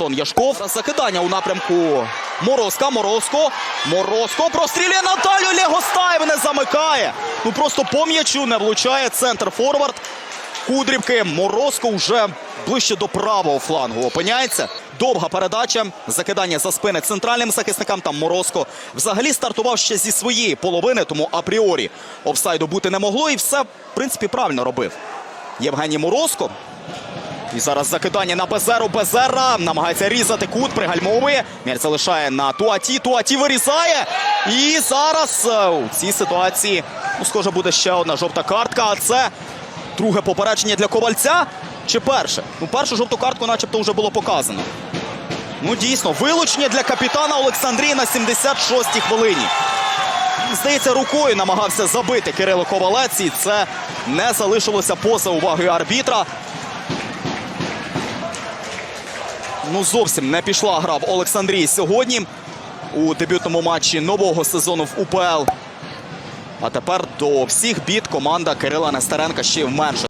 Антон Яшков. Закидання у напрямку Морозка. Морозко. Морозко прострілює Наталю Легостаєв не замикає. Ну просто по м'ячу не влучає центр форвард. Кудрівки. Морозко вже ближче до правого флангу опиняється. Довга передача. Закидання за спини центральним захисникам. Там Морозко взагалі стартував ще зі своєї половини, тому апріорі офсайду бути не могло. І все, в принципі, правильно робив. Євгеній Морозко. І зараз закидання на Безеру. Безера намагається різати кут, пригальмовує. М'яч залишає на Туаті. Туаті вирізає. І зараз е, у цій ситуації, ну, схоже, буде ще одна жовта картка. А це друге попередження для ковальця. Чи перше? Ну, першу жовту картку, начебто, вже було показано. Ну, дійсно, вилучення для капітана Олександрії на 76-й хвилині. Здається, рукою намагався забити Кирило Ковалець, і це не залишилося поза увагою арбітра. Ну, зовсім не пішла гра в Олександрії сьогодні у дебютному матчі нового сезону в УПЛ. А тепер до всіх бід команда Кирила Нестеренка ще й вменше.